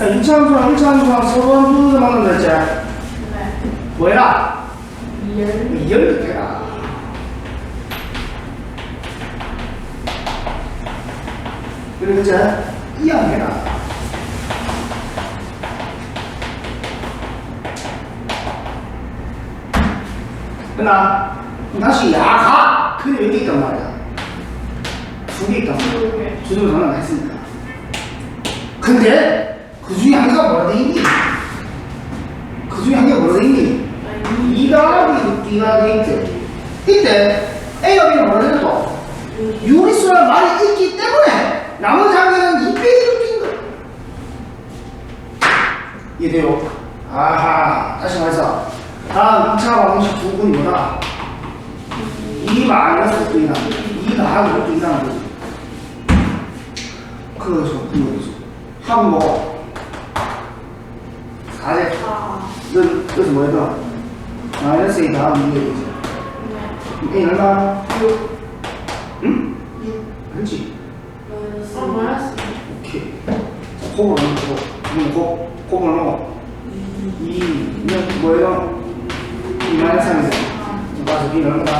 자, 2차 함수랑 1차 함수랑 서로 함수를 만든다 했지? 네. 뭐야? 이열. 열개라. 그리고 이제 이항해라. 끝나? 그럼 다시 야가! 근데 몇개 있단 말이야? 두 개 있단 말이야. 주소를 전화가 했으니까. 근데 그 중에 한 개가 뭐라 돼 있니? 그 중에 한 개가 뭐라 돼 있니? 이 더하기 6D가 돼 있대. 이때 A와 B는 뭐라 되겠어? 유리수라는 말이 있기 때문에 나머지 한 개는 2 빼기 6D인 거야. 이해돼요? 아하, 다시 말해서 다음 2차 방정식 부분이 뭐다? 2 마이너스 6D나 2 더하기 6D라는 거지. 그래서 그거죠. 하면 뭐 4제 아. 이건 여기서 뭐 해도 마이너스 A 다음 2에 되죠. A 얼마? 6. 응? 6. 그렇지. 어, 마이너스. 오케이. 자, 곱을 넣고, 그럼 곱, 곱을 넣어. 2, 는 뭐예요? 2 마이너스 3이죠. 아. 그래서 B는 얼마다?